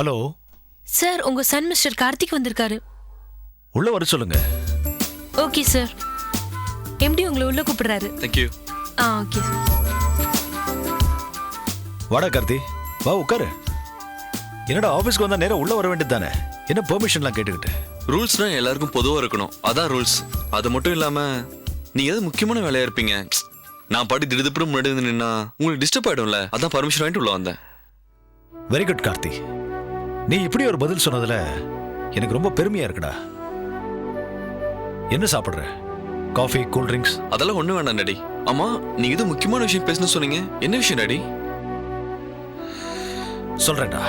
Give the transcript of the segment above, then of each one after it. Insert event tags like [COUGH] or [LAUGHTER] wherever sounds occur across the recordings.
Hello? Sir உங்க son mister Karthik வந்திருக்காரு. உள்ள வர சொல்லுங்க. Okay sir. எப்படி உங்களை உள்ள கூப்பிடுறாரு. தேங்க்யூ ஆ ஓகே சார். வாடா கார்த்தி. வா உட்காரு. என்னடா ஆபீஸ்க்கு வந்தா நேரா உள்ள வர வேண்டியது தானே என்ன பெர்மிஷன்லாம் கேட்டுக்கிட்டு? ரூல்ஸ்னா எல்லாருக்கும் பொதுவா இருக்கணும். அதான் ரூல்ஸ் அது மட்டும் இல்லாம நீங்க ஏதாவது முக்கியமான வேலையா இருப்பீங்க? நான் பாட்டி திடுதிப்புன்னு முன்னாடி நின்னா உங்களுக்கு டிஸ்டர்ப் ஆயிடும்ல. அதான் பர்மிஷன் வாங்கிட்டு உள்ள வந்தேன். Very good Karthi. நீ இப்படி ஒரு பதில் சொன்னதுல எனக்கு ரொம்ப பெருமையா இருக்குடா. என்ன சாப்பிடுற? காஃபி கூல் ட்ரிங்க்ஸ் அதெல்லாம் ஒண்ணு வேண்டாம் டாடி. ஆமா நீங்க ஏதோ முக்கியமான விஷயம் பேசணும்னு சொன்னீங்க. என்ன விஷயம் டாடி? சொல்றேன்டா.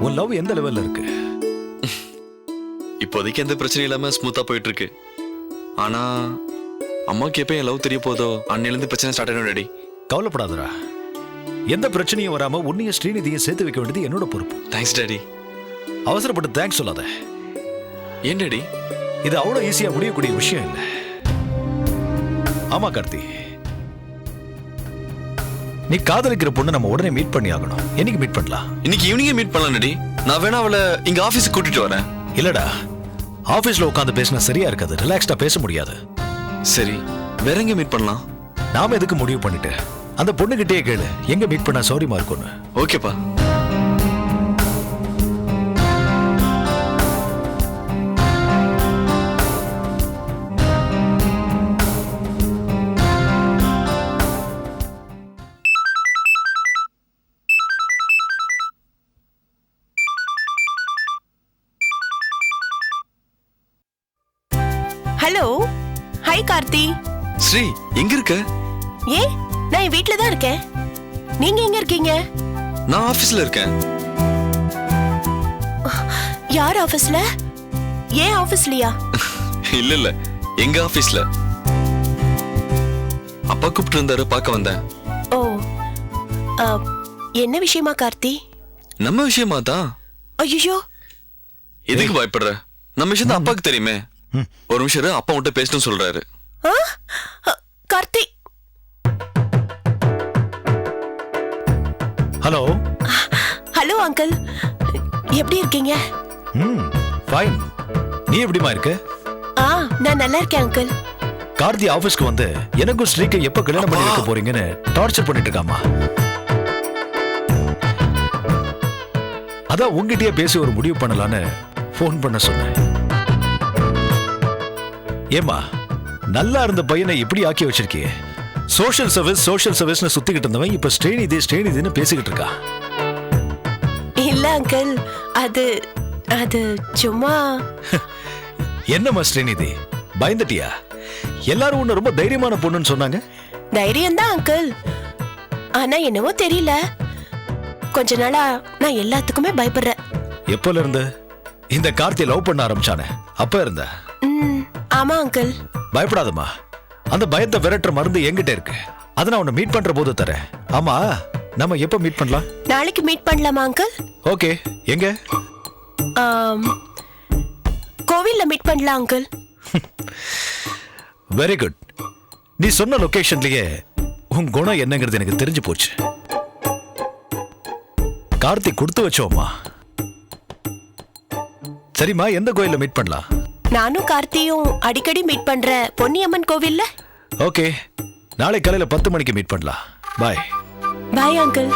உன் லவ் எந்த லெவல்ல இருக்கு? இப்போதைக்கு எந்த பிரச்சனையும் இல்லாம ஸ்மூத்தா போயிட்டு இருக்கு ஆனா அம்மாக்கு எப்ப என் லவ் தெரிய போதோ அன்னையில இருந்து பிரச்சனை ஸ்டார்ட் ஆயிடும் டாடி. கவலைப்படாதடா. எந்த பிரச்சனையும் வராம உன்னையும் ஸ்ரீநிதியும் சேர்த்து வைக்க வேண்டியது என்னோட பொறுப்பு. தேங்க்ஸ் டாடி அவசரப்பட்டு தேங்க்ஸ் சொல்லாத. ஏன் டாடி? இது அவ்வளவு ஈஸியா முடியக்கூடிய விஷயம் இல்ல. ஆமா கார்த்தி. நீ காதலிக்கிற பொண்ணு நம்ம உடனே மீட் பண்ணி ஆகணும். என்னைக்கு மீட் பண்ணலாம்? இன்னைக்கு ஈவினிங்கே மீட் பண்ணலாம் டாடி. நான் வேணா அவளை இங்க ஆபீஸ்க்கு கூட்டிட்டு வரேன். இல்லடா. ஆபீஸ்ல உட்காந்து பேசினா சரியா இருக்காது. ரிலாக்ஸ்டா பேச முடியாது. சரி வேற எங்க மீட் பண்ணலாம்? நாம எதுக்கு முடிவு பண்ணிட்டு? அந்த பொண்ணுகிட்டயே கேளு. எங்க மீட் பண்ணா சௌரியமா இருக்கும்னு ஓகேப்பா ஹலோ. ஹாய் கார்த்தி. ஸ்ரீ எங்க இருக்க? ஏ நான் என் வீட்ல தான் இருக்கேன். நீங்க எங்க இருக்கீங்க? நான் ஆபீஸ்ல இருக்கேன். யார் ஆபீஸ்ல ஏன் ஆபீஸ்லயா [LAUGHS] இல்ல இல்ல. எங்க ஆபீஸ்ல அப்பா கூப்பிட்டு இருந்தாரு பார்க்க வந்தேன். ஓ ஆ, என்ன விஷயமா கார்த்தி? நம்ம விஷயமா தான். ஐயோ எதுக்கு பயப்படுற? நம்ம விஷயம் தான் அப்பாவுக்கு தெரியுமே. ஒரு நிமிஷம் இரு, அப்பா உன்கிட்ட பேசணும்னு சொல்றாரு. கார்த்தி. ஹலோ ஹலோ அங்கிள் எப்படி இருக்கீங்க? ம் ஃபைன் நீ எப்படிமா இருக்க? ஆ நான் நல்லா இருக்கேன் அங்கிள் கார்த்தி ஆபீஸ்க்கு வந்து எனக்கும் ஸ்ரீக்கு எப்ப கல்யாணம் பண்ணி வைக்க போறீங்கன்னு டார்ச்சர் பண்ணிட்டு இருக்காமா அதான் உங்ககிட்டயே பேசி ஒரு முடிவு பண்ணலான்னு ஃபோன் பண்ண சொன்னேன். ஏமா நல்லா இருந்த பையனை இப்படி ஆக்கி வச்சிருக்கியே. சோஷியல் சர்வீஸ் சோஷியல் சர்வீஸ்னு சுத்திக்கிட்டு இருந்தவன் இப்ப ஸ்ரீநிதி ஸ்ரீநிதின்னு பேசிக்கிட்டு இருக்கா? இல்ல அங்கிள் அது அது சும்மா. என்னம்மா ஸ்ரீநிதி பயந்துட்டியா? எல்லாரும் உன்னை ரொம்ப தைரியமான பொண்ணுன்னு சொன்னாங்க? தைரியம் தான் அங்கிள் ஆனா என்னவோ தெரியல. கொஞ்ச நாளா நான் எல்லாத்துக்குமே பயப்படுறேன். எப்போல இருந்து? இந்த கார்த்தியை லவ் பண்ண ஆரம்பிச்சானே அப்ப இருந்த? ஆமா அங்கிள் பயப்படாதம்மா. அந்த பயத்தை விரட்டுற மருந்து என்கிட்ட இருக்கு. அதை நான் உன்னை மீட் பண்ற போது தரேன். ஆமா நம்ம எப்ப மீட் பண்ணலாம்? நாளைக்கு மீட் பண்ணலாமா அங்கிள் ஓகே எங்க? ஆம், கோவில்ல மீட் பண்ணலாம் அங்கிள் வெரி குட் நீ சொன்ன லொகேஷன்லயே உன் குணம் என்னங்கிறது எனக்கு தெரிஞ்சு போச்சு. கார்த்திக் கொடுத்து வச்சோம்மா. சரிம்மா எந்த கோயில்ல மீட் பண்ணலாம்? நானும் கார்த்தியும் அடிக்கடி மீட் பண்ற பொன்னியம்மன் கோவில்ல? ஓகே. நாளை காலையில பத்து மணிக்கு மீட் பண்ணலாம். Bye bye uncle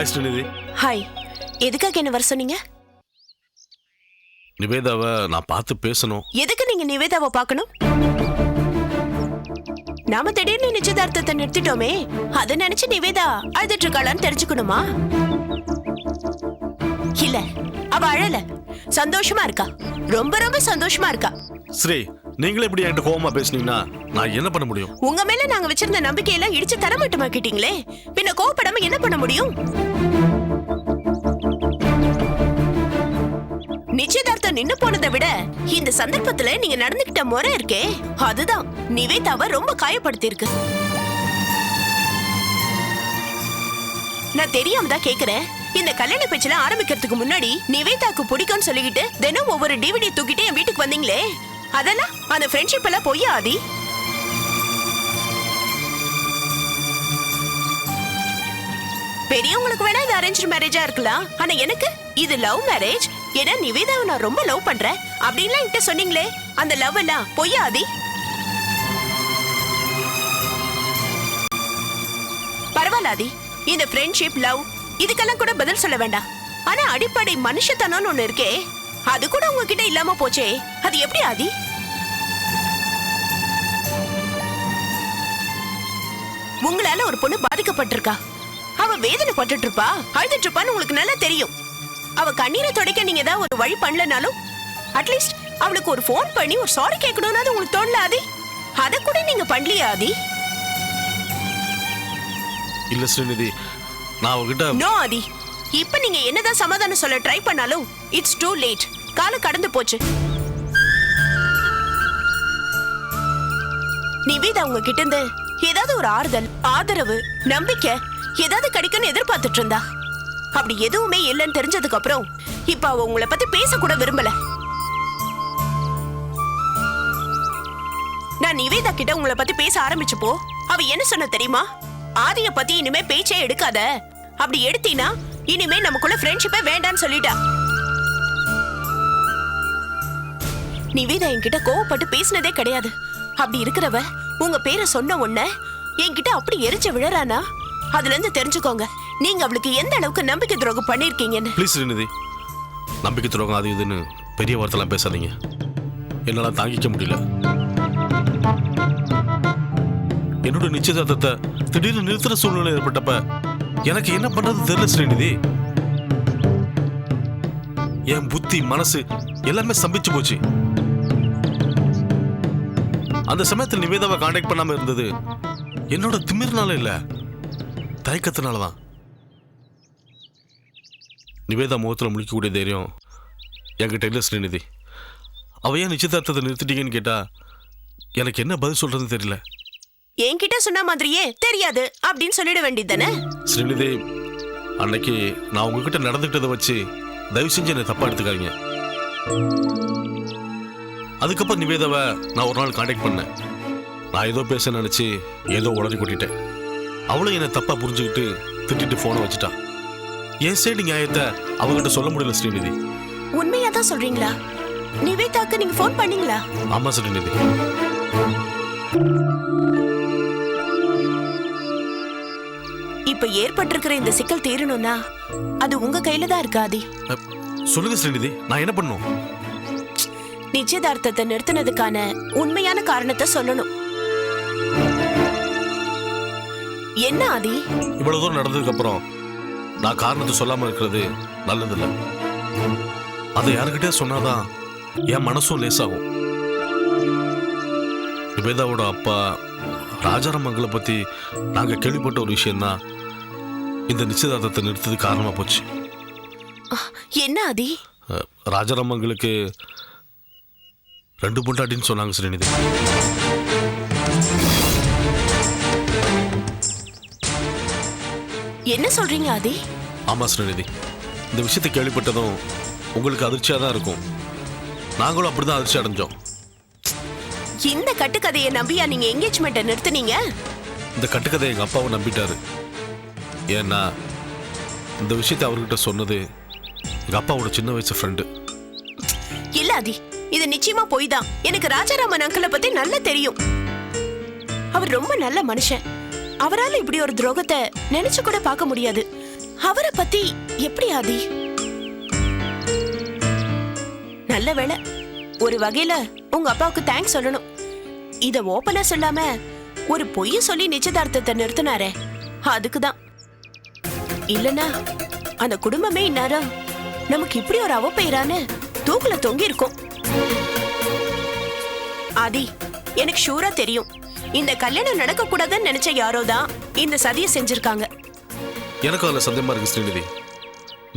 hi Srinidhi hi எதுக்காக என்ன வர சொன்னீங்க? நிவேதாவை நான் பார்த்து பேசணும். எதுக்கு நீங்க நிவேதாவை பார்க்கணும்? நாம திடீர்னு நிச்சயதார்த்தத்தை நிறுத்திட்டோமே. அதை நினைச்சு நிவேதா அழுதுட்டு இருக்காளான்னு தெரிஞ்சுக்கணுமா? இல்ல அவ அழல. சந்தோஷமா இருக்கா. ரொம்ப ரொம்ப சந்தோஷமா இருக்கா. ஸ்ரீ நீங்களே இப்படி என்கிட்ட கோவமா பேசுனீங்கன்னா நான் என்ன பண்ண முடியும்? உங்க மேல நாங்க வச்சிருந்த நம்பிக்கையெல்லாம் இடிச்சு தரமாட்டமாக்கிட்டீங்களே பின்ன கோபப்படாம என்ன பண்ண முடியும்? நிச்சயதார்த்தம் நின்னு போனதை விட இந்த சந்தர்ப்பத்துல நீங்க நடந்துகிட்ட முறை இருக்கே அதுதான். நிவேதாவை ரொம்ப காயப்படுத்தியிருக்கு. நான் தெரியாம தான் கேக்குறேன். இந்த கல்யாண பேச்சுல ஆரம்பிக்கிறதுக்கு முன்னாடி நிவேதாக்கு பிடிக்கும்னு சொல்லிக்கிட்டு தினம் ஒவ்வொரு டிவிடி தூக்கிட்டு என் வீட்டுக்கு வந்தீங்களே? அதெல்லாம் அந்த ஃப்ரெண்ட்ஷிப் எல்லாம் பொய்யா ஆதி? பெரியவங்களுக்கு வேணா இது அரேஞ்ச் மேரேஜா இருக்கலாம். ஆனா எனக்கு இது லவ் மேரேஜ் ஏன்னா நிவேதாவை நான் ரொம்ப லவ் பண்றேன். அப்படின்லாம் என்கிட்ட சொன்னீங்களே அந்த லவ் எல்லாம் பொய்யா ஆதி? பரவாயில்ல ஆதி. இந்த ஃப்ரெண்ட்ஷிப் லவ் இதுக்கெல்லாம் கூட பதில் சொல்ல வேண்டாம். ஆனா அடிப்படை மனுஷத்தனம்னு ஒண்ணு இருக்கே. அது கூட உங்ககிட்ட இல்லாம போச்சே. அது எப்படி ஆதி? உங்களால ஒரு பொண்ணு பாதிக்கப்பட்டிருக்கா. அவ வேதனைப்பட்டுட்டு இருப்பா அழுதுட்டு இருப்பான்னு உங்களுக்கு நல்லா தெரியும். அவ கண்ணீரை துடைக்க நீங்க ஏதாவது ஒரு வழி பண்ணலனாலும் அட்லீஸ்ட் அவளுக்கு ஒரு ஃபோன் பண்ணி ஒரு சாரி கேட்கணும்னு உங்களுக்கு தோணல ஆதி அதை கூட நீங்க பண்ணலையா ஆதி? இல்ல ஸ்ரீநிதி. நான் அவகிட்ட நோ ஆதி. இப்ப நீங்க என்னதான் சமாதானம் சொல்ல ட்ரை பண்ணாலும் இட்ஸ் டூ லேட் காலம் கடந்து போச்சு. நிவேதா உங்க கிட்ட இருந்து ஏதாவது ஒரு ஆறுதல் ஆதரவு நம்பிக்கை ஏதாவது கிடைக்கும்னு எதிர்பார்த்துட்டு இருந்தா அப்படி எதுவுமே இல்லைன்னு தெரிஞ்சதுக்கு அப்புறம் இப்ப அவ உங்களை பத்தி பேச கூட விரும்பல. நான் நிவேதா கிட்ட உங்களை பத்தி பேச ஆரம்பிச்சப்போ அவ என்ன சொன்ன தெரியுமா? ஆதிய பத்தி இனிமே பேச்சே எடுக்காத. அப்படி எடுத்தீனா இனிமே நமக்குள்ள ஃப்ரெண்ட்ஷிப்பே வேண்டாம்னு சொல்லிட்டா. நிவேதா என்கிட்ட கோவப்பட்டு பேசினதே கிடையாது. அப்படி இருக்கிறவ உங்க பேரை சொன்ன உடனே என்கிட்ட அப்படி எரிஞ்ச விழறானா? அதுல இருந்து தெரிஞ்சுக்கோங்க. நீங்க அவளுக்கு எந்த அளவுக்கு நம்பிக்கை துரோகம் பண்ணிருக்கீங்கன்னு. ப்ளீஸ் ஸ்ரீநிதி நம்பிக்கை துரோகம் அது இதுன்னு பெரிய வார்த்தைலாம் பேசாதீங்க. என்னால தாங்கிக்க முடியல. என்னோட நிச்சயதார்த்தத்தை திடீர்னு நிறுத்துற சூழ்நிலை ஏற்பட்டப்ப எனக்கு என்ன பண்றது தெரியல ஸ்ரீநிதி என் புத்தி மனசு எல்லாமே சம்பிச்சு போச்சு. அந்த சமயத்தில் நிவேதாவை காண்டாக்ட் பண்ணாம இருந்தது என்னோட திமிர்னால இல்லை. தயக்கத்தினால தான் நிவேதா முகத்தில் முழிக்கக்கூடிய தைரியம் என்கிட்ட இல்லை ஸ்ரீநிதி. அவ ஏன் நிச்சயதார்த்தத்தை நிறுத்திட்டீங்கன்னு கேட்டா எனக்கு என்ன பதில் சொல்றதுன்னு தெரியல. என்கிட்ட சொன்ன மாதிரியே தெரியாது அப்படின்னு சொல்லிட வேண்டியதானே ஸ்ரீநிதி அன்னைக்கு நான் உங்ககிட்ட நடந்துக்கிட்டதை வச்சு தயவு செஞ்சு என்னை தப்பா எடுத்துக்காதீங்க. அதுக்கப்புறம் நிவேதாவை நான் ஒரு நாள் காண்டாக்ட் பண்ணேன். நான் ஏதோ பேச நினைச்சு ஏதோ உடனே கொட்டிட்டேன். அவளும் என்னை தப்பா புரிஞ்சுக்கிட்டு திட்டிட்டு போனை வச்சுட்டா. என் சைடு நியாயத்தை அவகிட்ட சொல்ல முடியல ஸ்ரீநிதி. உண்மையா தான் சொல்றீங்களா? நிவேதாக்கு நீங்க ஃபோன் பண்ணீங்களா? ஆமா ஸ்ரீநிதி. இப்ப ஏற்பட்டிருக்கிற இந்த சிக்கல் தீரணும்னா அது உங்க கையில தான் இருக்கு ஆதி? அ, சொல்லுங்க ஸ்ரீநிதி. நான் என்ன பண்ணும்? நிச்சயதார்த்தத்தை நிறுத்தினதுக்கான உண்மையான காரணத்தை சொல்லணும். என்ன ஆதி? இவ்வளவு தூரம் நடந்ததுக்கு அப்புறம் நான் காரணத்தை சொல்லாம இருக்கிறது நல்லதில்ல. அதை யாருக்கிட்டே சொன்னாதான் என் மனசும் லேசாகும். நிவேதாவோட அப்பா ராஜாராம் மங்களை பத்தி நாங்க கேள்விப்பட்ட ஒரு விஷயம்தான் இந்த நிச்சயதார்த்தத்தை நிறுத்தது காரணமா போச்சு. என்ன ஆதி? அஹ், ராஜாராம் மங்களுக்கு ரெண்டு பொண்டாட்டின்னு சொன்னாங்க ஸ்ரீநிதி என்ன சொல்றீங்க ஆதி? ஆமா ஸ்ரீநிதி. இந்த விஷயத்தை கேள்விப்பட்டதும் உங்களுக்கு அதிர்ச்சியா தான் இருக்கும். நாங்களும் அப்படிதான் அதிர்ச்சி அடைஞ்சோம். இந்த கட்டுக்கதையை நம்பியா நீங்க என்கேஜ்மெண்ட்டை நிறுத்துனீங்க? இந்த கட்டுக்கதை எங்க அப்பாவை நம்பிட்டாரு. ஏன்னா இந்த விஷயத்தை அவர்கிட்ட சொன்னது எங்க அப்பாவோட சின்ன வயசு ஃப்ரெண்டு இல்ல ஆதி இது நிச்சயமா போய் தான் எனக்கு ராஜாராமன் அங்கிளை பத்தி நல்லா தெரியும். அவர் ரொம்ப நல்ல மனுஷன். அவரால இப்படி ஒரு துரோகத்தை நினைச்சு கூட பார்க்க முடியாது. அவரை பத்தி எப்படி ஆதி? நல்ல வேலை ஒரு வகையில உங்க அப்பாவுக்கு தேங்க்ஸ் சொல்லணும். இத ஓபனா சொல்லாம ஒரு பொய்ய சொல்லி நிச்சயதார்த்தத்தை நிறுத்தினாரே அதுக்குதான். இல்லனா அந்த குடும்பமே இந்நேரம் நமக்கு இப்படி ஒரு அவப்பெயரான தூக்குல தொங்கி இருக்கும் ஆதி எனக்கு ஷூரா தெரியும். இந்த கல்யாணம் நடக்க கூடாதுன்னு நினைச்ச யாரோ தான் இந்த சதியை செஞ்சிருக்காங்க. எனக்கும் அதில் சந்தேகமா இருக்கு ஸ்ரீநிதி.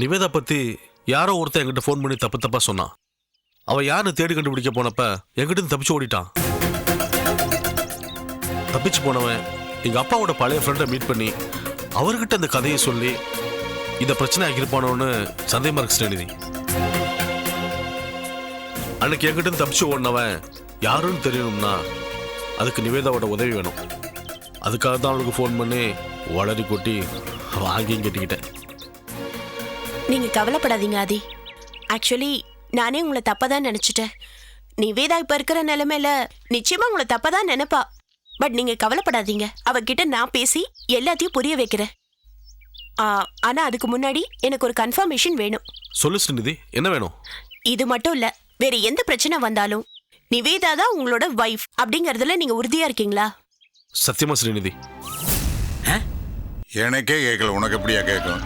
நிவேதா பத்தி யாரோ ஒருத்தன் என்கிட்ட ஃபோன் பண்ணி தப்பு தப்பா சொன்னான். அவன் யாருன்னு தேடி கண்டுபிடிக்க போனப்ப என்கிட்ட தப்பிச்சு ஓடிட்டான். தப்பிச்சு போனவன் எங்க அப்பாவோட பழைய ஃப்ரெண்டை மீட் பண்ணி அவர்கிட்ட அந்த கதையை சொல்லி இதை பிரச்சனை ஆகியிருப்பானோன்னு சந்தேகமா இருக்கு ஸ்ரீநிதி. அன்னைக்கு என்கிட்ட தப்பிச்சு ஓடினவன் யாருன்னு தெரியணும்னா அதுக்கு நிவேதாவோட உதவி வேணும். அதுக்காக தான் அவளுக்கு ஃபோன் பண்ணி வளரி கொட்டி வாங்கியும் கட்டிக்கிட்டேன். நீங்க கவலைப்படாதீங்க ஆதி. ஆக்சுவலி நானே உங்களை தப்பா தான் நினைச்சிட்டேன். நிவேதா இப்ப இருக்கிற நிலைமையில நிச்சயமா உங்களை தப்பா தான் நினைப்பா. பட் நீங்க கவலைப்படாதீங்க. அவகிட்ட நான் பேசி எல்லாத்தையும் புரிய வைக்கிறேன். ஆ, ஆனா அதுக்கு முன்னாடி எனக்கு ஒரு கன்ஃபர்மேஷன் வேணும். சொல்லு ஸ்ரீநிதி என்ன வேணும்? இது மட்டும் இல்ல வேற எந்த பிரச்சனை வந்தாலும் நிவேதா தான் உங்களோட வைஃப் அப்படிங்கறதுல நீங்க உறுதியா இருக்கீங்களா? சத்தியமா ஸ்ரீநிதி. எனக்கே கேட்கல உனக்கு எப்படியா கேட்கும்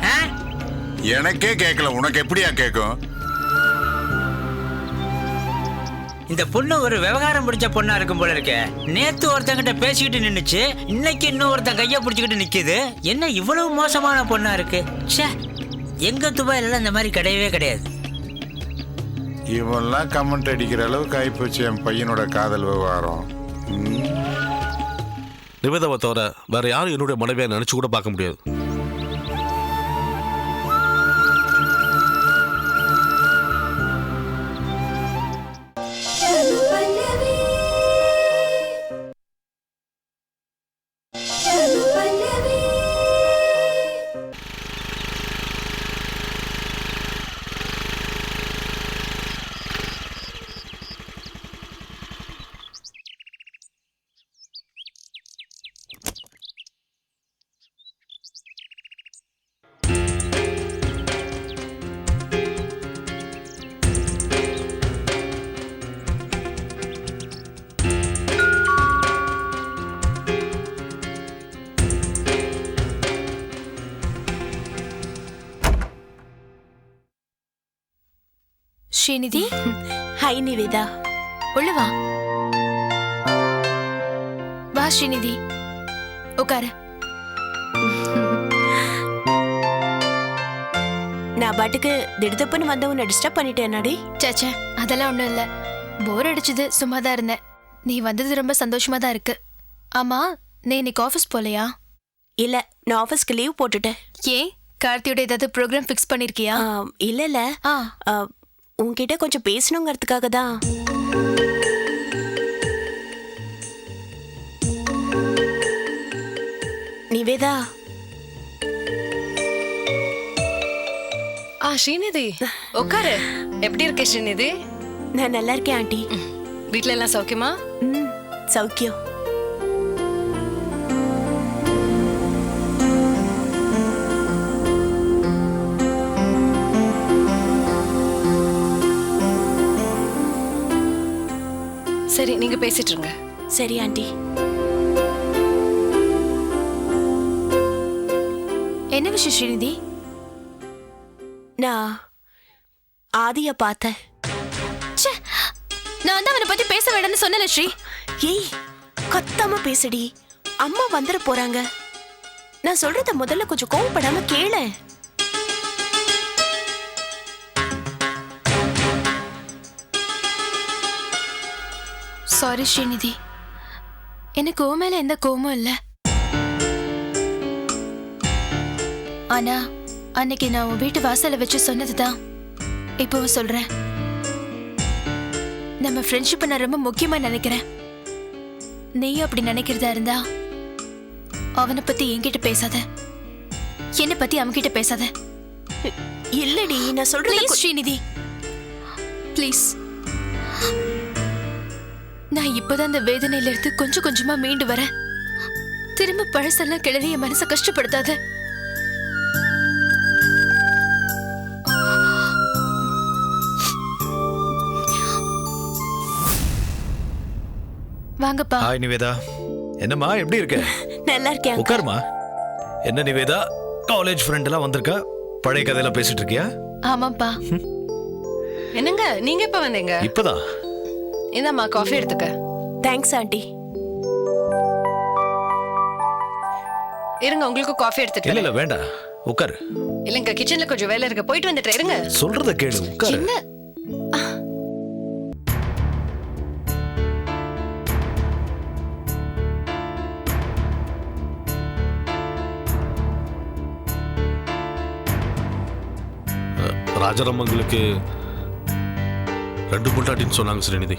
எனக்கே கேட்கல உனக்கு எப்படியா கேட்கும் இந்த பொண்ணு ஒரு விவகாரம் பிடிச்ச பொண்ணா இருக்கும் போல இருக்கே. நேத்து ஒருத்தங்கிட்ட பேசிக்கிட்டு நின்னுச்சு இன்னைக்கு இன்னும் ஒருத்தன் கைய பிடிச்சிக்கிட்டு நிக்குது. என்ன இவ்வளவு மோசமான பொண்ணா இருக்கு? ச்சே எங்க துபாயில இந்த மாதிரி கிடையவே கிடையாது. இவன்லாம் கமெண்ட் அடிக்கிற அளவுக்கு ஆகிப்போச்சு என் பையனோட காதல் விவகாரம் ம். நிவேதாவை தவிர வேற யாரும் என்னுடைய மனைவியை நினைச்சு கூட பார்க்க முடியாது ஸ்ரீநிதி ஹாய் நிவேதா. உள்ள வா. வா ஸ்ரீநிதி உட்காரு நான் பாட்டுக்கு திடுதப்புன்னு வந்து உன்னை டிஸ்டர்ப் பண்ணிட்டேனாடி சேச்சே அதெல்லாம் ஒண்ணும் இல்ல. போர் அடிச்சது சும்மா தான் இருந்தேன். நீ வந்தது ரொம்ப சந்தோஷமா தான் இருக்கு. ஆமா நீ இன்னைக்கு ஆஃபீஸ் போலையா? இல்ல நான் ஆபீஸ்க்கு லீவ் போட்டுட்டேன். ஏன்? கார்த்தியோட ஏதாவது ப்ரோக்ராம் ஃபிக்ஸ் பண்ணிருக்கியா? இல்ல இல்ல. உன்கிட்ட கொஞ்சம் பேசணுங்கிறதுக்காக தான். நிவேதா. ஆ ஸ்ரீநிதி உட்காரு எப்படி இருக்க ஸ்ரீநிதி? நான் நல்லா இருக்கேன் ஆண்டி. வீட்ல எல்லாம் சௌக்கியமா? ம் சௌக்கியம். சரி நீங்க பேசிட்டு இருங்க சரி ஆண்டி. என்ன விஷயம் ஸ்ரீநிதி? நான் ஆதிய பார்த்தேன். ச்சே! நான் தான் அவனை பத்தி பேச வேண்டாம்னு சொன்னல ஸ்ரீ. ஏய் கத்தாம பேசுடி. அம்மா வந்துட போறாங்க. நான் சொல்றத முதல்ல கொஞ்சம் கோவப்படாம கேளு. சாரி ஸ்ரீநிதி எனக்கு உன் மேல எந்த கோவமும் இல்ல ஆனா அன்னைக்கு நான் உன் வீட்டு வாசல்ல வச்சு சொன்னதுதான் இப்பவும் சொல்றேன் நம்ம ஃப்ரெண்ட்ஷிப்பை நான் ரொம்ப முக்கியமா நினைக்கிறேன் நீயும் அப்படி நினைக்கிறதா இருந்தா அவனை பத்தி என்கிட்ட பேசாத என்னை பத்தி அவன்கிட்ட பேசாத இல்லடி நான் ப்ளீஸ் ஸ்ரீநிதி ப்ளீஸ் நான் இப்பதான் அந்த வேதனையில இருந்து கொஞ்சம் கொஞ்சமா மீண்டு வரேன். திரும்ப பழசெல்லாம் கிளறி என் கஷ்டப்படுத்தாத. வாங்கப்பா. ஹாய் நிவேதா. என்னம்மா எப்படி இருக்க? நல்லா இருக்கேன் உட்காருமா. என்ன நிவேதா காலேஜ் ஃப்ரெண்ட் எல்லாம் வந்திருக்கா? பழைய கதையெல்லாம் பேசிட்டு இருக்கியா? ஆமாப்பா. என்னங்க நீங்க எப்ப வந்தீங்க? இப்பதான். இந்தாம்மா காஃபி எடுத்துக்க. தேங்க்ஸ் ஆண்டி இருங்க உங்களுக்கு காஃபி எடுத்துட்டு இல்ல வரேன். இல்ல வேண்டாம். உட்காரு. இல்லங்க கிச்சன்ல கொஞ்சம் வேலை இருக்கு. போயிட்டு வந்துட்டு இருங்க. சொல்றத கேளு உட்காரு. என்ன ராஜாராமங்களுக்கு ரெண்டு பொண்டாட்டின்னு சொன்னாங்க ஸ்ரீநிதி